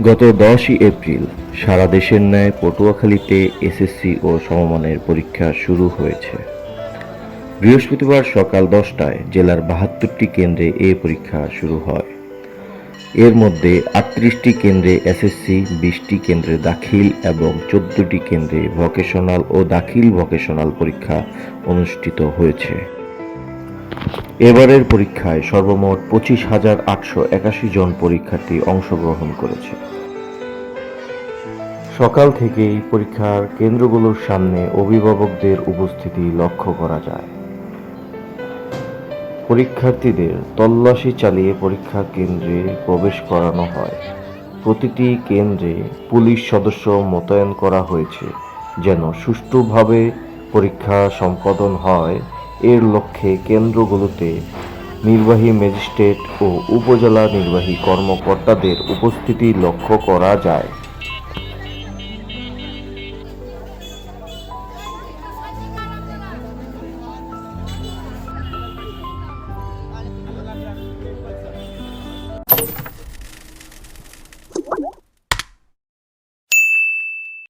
গত দশই এপ্রিল সারা দেশের ন্যায় পটুয়াখালীতে এসএসসি ও সমমানের পরীক্ষা শুরু হয়েছে। বৃহস্পতিবার সকাল দশটায় জেলার বাহাত্তরটি কেন্দ্রে এ পরীক্ষা শুরু হয়। এর মধ্যে আটত্রিশটি কেন্দ্রে এসএসসি বিশটি কেন্দ্রে দাখিল এবং চোদ্দটি কেন্দ্রে ভোকেশনাল ও দাখিল ভোকেশনাল পরীক্ষা অনুষ্ঠিত হয়েছে। এবারের পরীক্ষায় সর্বমোট পঁচিশ হাজার আটশো একাশি জন পরীক্ষার্থী অংশগ্রহণ করেছে। সকাল থেকেই পরীক্ষার কেন্দ্রগুলোর সামনে অভিভাবকদের উপস্থিতি লক্ষ্য করা যায়। পরীক্ষার্থীদের তল্লাশি চালিয়ে পরীক্ষা কেন্দ্রে প্রবেশ করানো হয়। প্রতিটি কেন্দ্রে পুলিশ সদস্য মোতায়েন করা হয়েছে যেন সুষ্ঠুভাবে পরীক্ষা সম্পাদন হয় এর লক্ষ্যে কেন্দ্রগুলোতে নির্বাহী ম্যাজিস্ট্রেট ও উপজেলা নির্বাহী কর্মকর্তাদের উপস্থিতি লক্ষ্য করা যায়।